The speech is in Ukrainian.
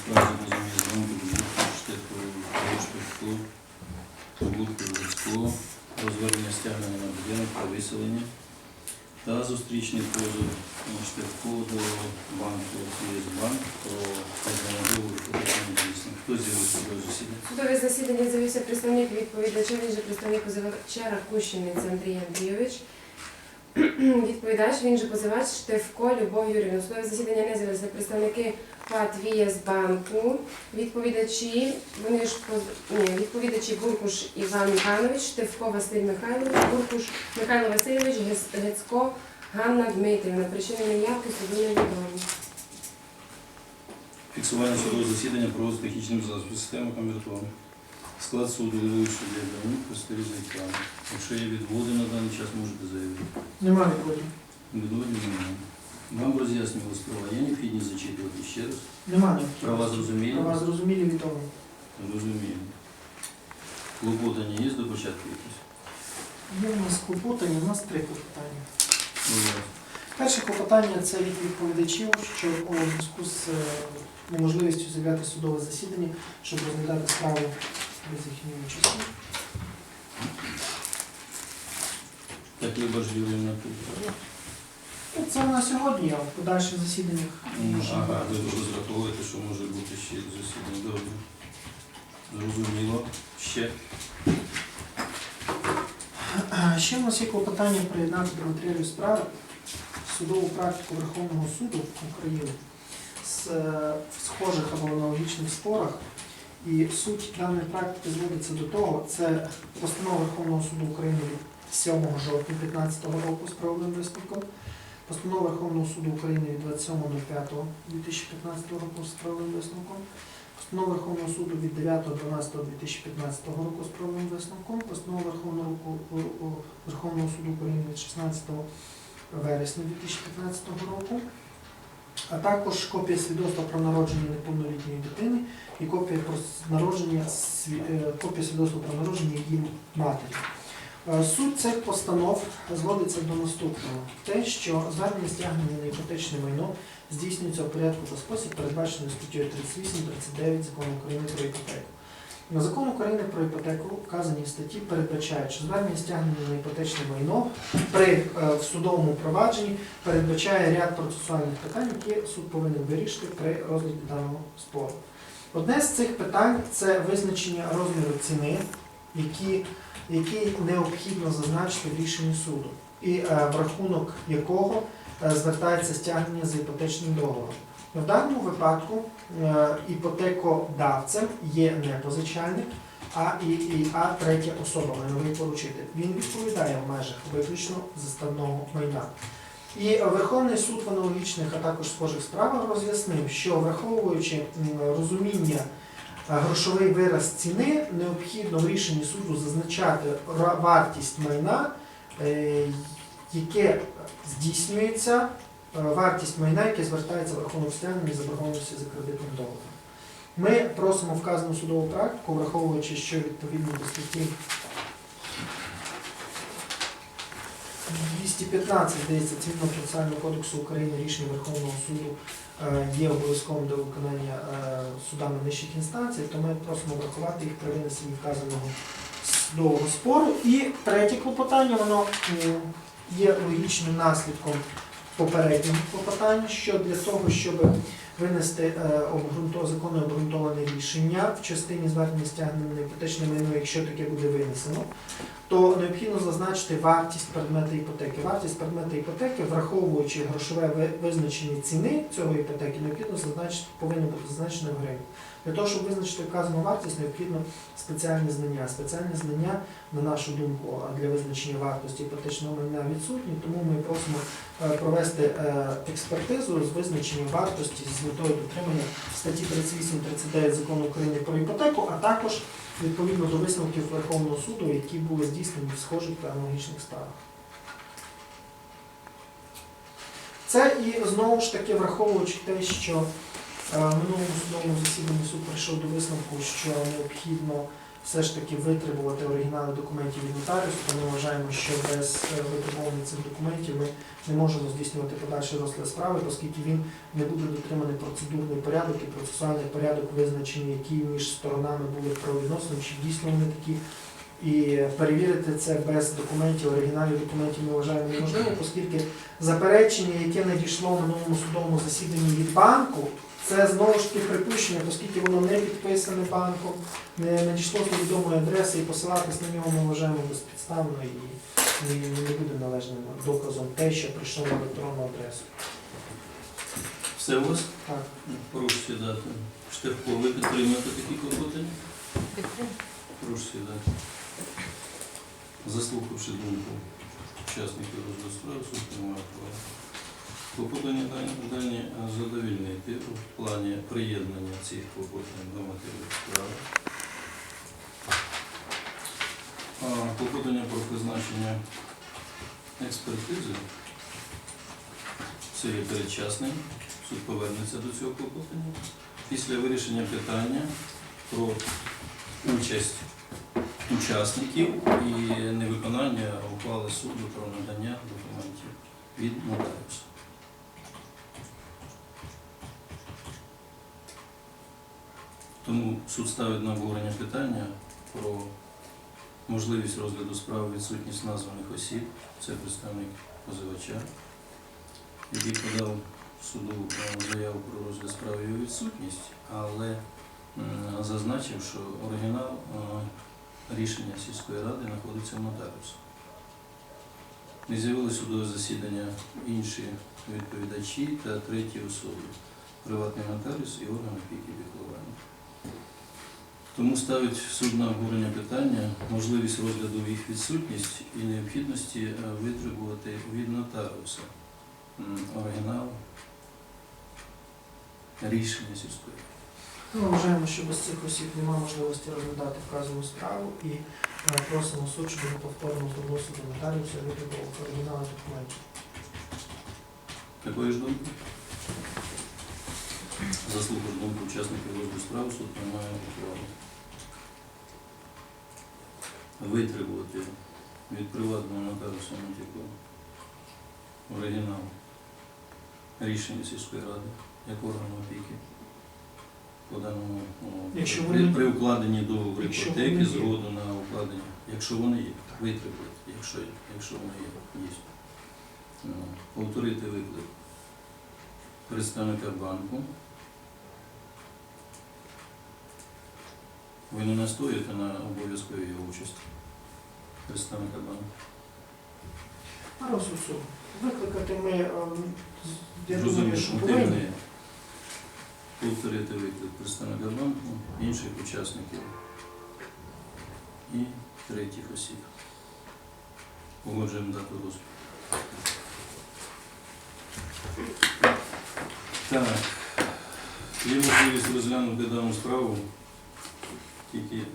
справи розуміє зранку до штату штатку, побутку зв'язку, про звернення стягнення на будинок та виселення та зустрічний позов штатку до банку «Єсбанк» про вказання договору дійсно. Хто з'явився до засідання? Судове засідання з'явився представник відповідача, він же представник позивача Ракущинець Андрій Андрійович. Відповідач, він же позивач Штевко Любов Юрівна. Судове засідання не з'явилися представники ПАТ «Вієс банку, відповідачі, вони ж ні, відповідачі Буркуш Іван Іванович, Штевко Василь Михайлович, Буркуш Михайло Васильович, Гецько Ганна Дмитрівна. Причини неявки суду невідомі. Фіксування судового засідання проводить технічним засобом системи камертону. Склад суду головуючий суддя Данюк, Зайкана. Якщо є відводи на даний час, можете заявити. Нема відводів. Відводів немає. Вам роз'яснювали справа. Є необхідність зачитувати ще раз. Нема необхідності. Права зрозумілі? Права зрозумілі відомо. Розумію. Клопотання є до початку якісь? Є у нас клопотання, у нас три клопотання. Ну, я. Перше клопотання це від відповідачів, що у зв'язку з е, неможливістю з'являти судове засідання, щоб розглядати справу без їхньої участі. Так Люба ж Юріївна тут. Ну, Це на сьогодні, а в подальших засіданнях Ну, Ага, ви розраховуєте, що може бути ще засідання. Добре. Зрозуміло. Ще. Ще в нас є клопотання приєднати до матеріалів справи судову практику Верховного суду України з е, в схожих або аналогічних спорах. І суть даної практики зводиться до того, це постанова Верховного суду України 7 жовтня 2015 року з правовим висновком, постанова Верховного суду України від 27.05.2015 року з правовим висновком, Постанова Верховного суду від 9.12.2015 року з правовим висновком, постанова Верховного, Верховного суду України від 16 вересня 2015 року, а також копія свідоцтва про народження неповнолітньої дитини і копія про народження е, копія свідоцтва про народження її матері. Е, Суть цих постанов зводиться до наступного: те, що звернення стягнення на іпотечне майно здійснюється у порядку та спосіб, передбачений статтею 38-39 Закону України про іпотеку. На Закон України про іпотеку вказані статті передбачають, що звернення стягнення на іпотечне майно при е, в судовому провадженні передбачає ряд процесуальних питань, які суд повинен вирішити при розгляді даного спору. Одне з цих питань це визначення розміру ціни, які, який необхідно зазначити в рішенні суду, і е, в рахунок якого е, звертається стягнення за іпотечним договором. В даному випадку е, іпотекодавцем є не позичальник, а і, і а третя особа, майновий поручитель. Він відповідає в межах виключно заставного майна. І Верховний суд в аналогічних, а також схожих справах роз'яснив, що враховуючи розуміння грошовий вираз ціни, необхідно в рішенні суду зазначати вартість майна, е, яке здійснюється е, вартість майна, яке звертається в рахунок стягнення заборгованості за кредитним договором. Ми просимо вказану судову практику, враховуючи, що відповідно до статті 215, здається, Цивільного процесуального кодексу України рішення Верховного суду е, є обов'язковим до виконання е, судами нижчих інстанцій, то ми просимо врахувати їх при винесенні вказаного судового спору. І третє клопотання, воно є логічним наслідком попереднього клопотання, що для того, щоб винести е, обґрунто- законне обґрунтоване рішення в частині звернення стягнення на іпотечне майно, якщо таке буде винесено, то необхідно зазначити вартість предмета іпотеки. Вартість предмета іпотеки, враховуючи грошове визначення ціни цього іпотеки, необхідно зазначити, повинно бути зазначено в гривні. Для того, щоб визначити вказану вартість, необхідно спеціальні знання. Спеціальні знання, на нашу думку, для визначення вартості іпотечного майна відсутні, тому ми просимо провести е, експертизу з визначенням вартості з метою дотримання статті 38-39 закону України про іпотеку, а також відповідно до висновків Верховного суду, які були здійснені в схожих та аналогічних справах. Це і знову ж таки враховуючи те, що е, в минулому судовому засіданні суд прийшов до висновку, що необхідно все ж таки витребувати оригінали документів від нотаріусу, то ми вважаємо, що без е, витребування цих документів ми не можемо здійснювати подальший розгляд справи, оскільки він не буде дотриманий процедурний порядок і процесуальний порядок визначення, які між сторонами були правовідносини, чи дійсно вони такі. І перевірити це без документів, оригіналів документів ми вважаємо неможливо, оскільки заперечення, яке надійшло в минулому судовому засіданні від банку, це знову ж таки припущення, оскільки воно не підписане банком, не надійшло з невідомої адреси і посилатись на нього ми вважаємо безпідставно і не, буде належним доказом те, що прийшло на електронну адресу. Все у вас? Так. Прошу сідати. Штефко, ви підтримуєте такі клопотання? Підтримую. Прошу сідати. Заслухавши думку учасників справи, суд приймає право. Клопотання дані, дані задовільнити в плані приєднання цих клопотань до матеріалів справи. Клопотання про призначення експертизи це є передчасним. Суд повернеться до цього клопотання. Після вирішення питання про участь учасників і невиконання ухвали суду про надання документів від нотаріуса. Тому суд ставить на обговорення питання про можливість розгляду справи відсутність названих осіб. Це представник позивача, який подав суду е, заяву про розгляд справи його відсутність, але зазначив, що оригінал е, рішення сільської ради знаходиться в нотаріусі. Не з'явили судове засідання інші відповідачі та треті особи, приватний нотаріус і орган опіки піклування. Тому ставить суд на обговорення питання можливість розгляду їх відсутність і необхідності е, витребувати від нотаріуса оригінал рішення сільської. Ми вважаємо, що без цих осіб немає можливості розглядати вказану справу і е, просимо суд, щоб він повторно до нотаріуса витребував оригінали документів. Такої ж думки? Заслухав думку учасників розгляду справи, суд приймає ухвалу. Витребувати від приватного нотаріуса Матіко оригінал рішення сільської ради як органу опіки по даному ну, Якщо при, вони- при укладенні договору Якщо іпотеки, є. згоду на укладення, якщо вони є, витребувати, якщо, є, якщо вони є, дійсно. Ну, Повторити виклик представника банку. Ви не настоїте на обов'язковій його участі представника банку. На розсуд. Викликати ми, е, з- я думаю, Розумію, що що повинні. не повторити виклик представника банку, інших учасників і третіх осіб. Погоджуємо дату розгляду. Так, є можливість розглянути дану справу тільки